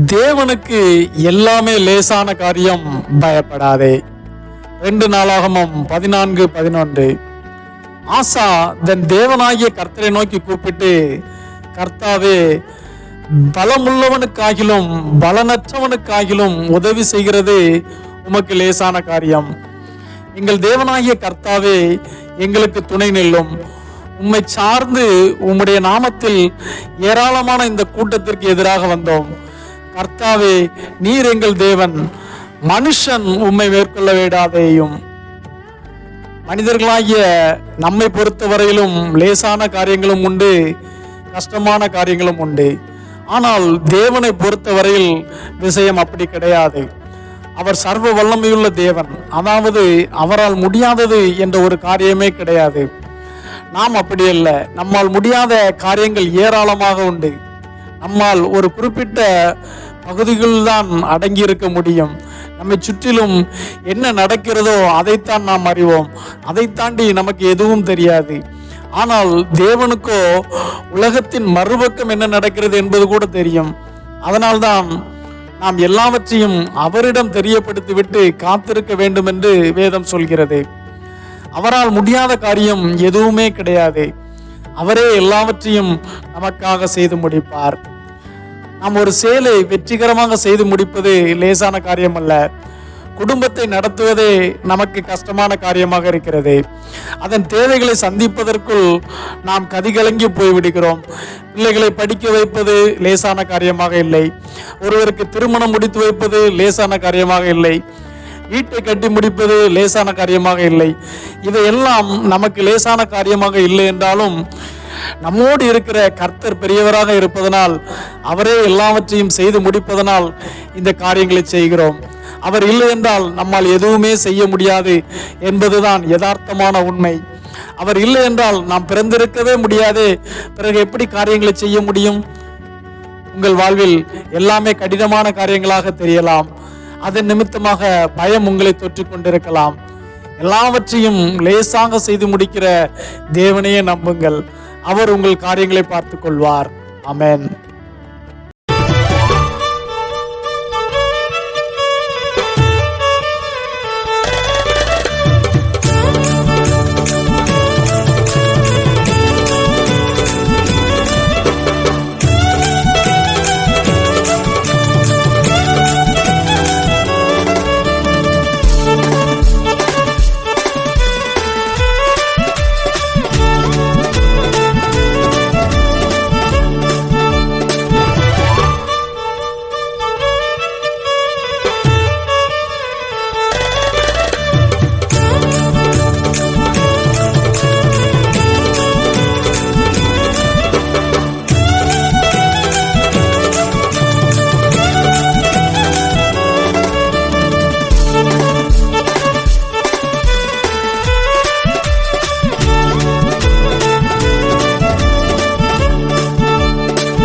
தேவனுக்கு எல்லாமே லேசான காரியம் பயப்படாதே. ரெண்டு நாளாகமும் பதினான்கு பதினொன்று. ஆசா தன் தேவனாகிய கர்த்தரை நோக்கி கூப்பிட்டு கர்த்தாவே பலமுள்ளவனுக்காகிலும் பலனற்றவனுக்காகிலும் உதவி செய்கிறது உமக்கு லேசான காரியம். எங்கள் தேவனாகிய கர்த்தாவே எங்களுக்கு துணை நில்லும். உம்மை சார்ந்து உம்முடைய நாமத்தில் ஏராளமான இந்த கூட்டத்திற்கு எதிராக வந்தோம். கர்த்தாவே நீர் எங்கள் தேவன். மனுஷன் உம்மை மேற்கொள்ள வேண்டாதேயும் மனிதர்களாகிய நம்மை பொறுத்தவரையிலும் லேசான காரியங்களும் உண்டு கஷ்டமான காரியங்களும் உண்டு. ஆனால் தேவனை பொறுத்தவரையில் விஷயம் அப்படி கிடையாது. அவர் சர்வ வல்லமையுள்ள தேவன். அதாவது அவரால் முடியாதது என்ற ஒரு காரியமே கிடையாது. நாம் அப்படி அல்ல. நம்மால் முடியாத காரியங்கள் ஏராளமாக உண்டு. நம்மால் ஒரு குறிப்பிட்ட பகுதிகளில் தான் அடங்கி இருக்க முடியும். நம்மை சுற்றிலும் என்ன நடக்கிறதோ அதைத்தான் நாம் அறிவோம். அதை தாண்டி நமக்கு எதுவும் தெரியாது. ஆனால் தேவனுக்கோ உலகத்தின் மறுபக்கம் என்ன நடக்கிறது என்பது கூட தெரியும். அதனால்தான் நாம் எல்லாவற்றையும் அவரிடம் தெரியப்படுத்திவிட்டு காத்திருக்க வேண்டும் என்று வேதம் சொல்கிறது. அவரால் முடியாத காரியம் எதுவுமே கிடையாது. அவரே எல்லாவற்றையும் நமக்காக செய்து முடிப்பார். நாம் ஒரு செயலை வெற்றிகரமாக செய்து முடிப்பது லேசான காரியம் அல்ல குடும்பத்தை நடத்துவதே நமக்கு கஷ்டமான காரியமாக இருக்கிறது. அதன் தேவைகளை சந்திப்பதற்குள் நாம் கதிகலங்கி போய்விடுகிறோம். பிள்ளைகளை படிக்க வைப்பது லேசான காரியமாக இல்லை. ஒருவருக்கு திருமணம் முடித்து வைப்பது லேசான காரியமாக இல்லை. வீட்டை கட்டி முடிப்பது லேசான காரியமாக இல்லை. இதையெல்லாம் நமக்கு லேசான காரியமாக இல்லை என்றாலும் நம்மோடு இருக்கிற கர்த்தர் பெரியவராக இருப்பதனால் அவரே எல்லாவற்றையும் செய்து முடிப்பதனால் இந்த காரியங்களை செய்கிறோம். அவர் இல்லை என்றால் நம்மால் எதுவுமே செய்ய முடியாது என்பதுதான் யதார்த்தமான உண்மை. அவர் இல்லை என்றால் நாம் பிறந்திருக்கவே முடியாது பிறகு எப்படி காரியங்களை செய்ய முடியும்? உங்கள் வாழ்வில் எல்லாமே கடினமான காரியங்களாக தெரியலாம். அதன் நிமித்தமாக பயம் உங்களை தொற்று கொண்டிருக்கலாம். எல்லாவற்றையும் லேசாக செய்து முடிக்கிற தேவனையே நம்புங்கள். அவர் உங்கள் காரியங்களை பார்த்துக் கொள்வார் அமேன்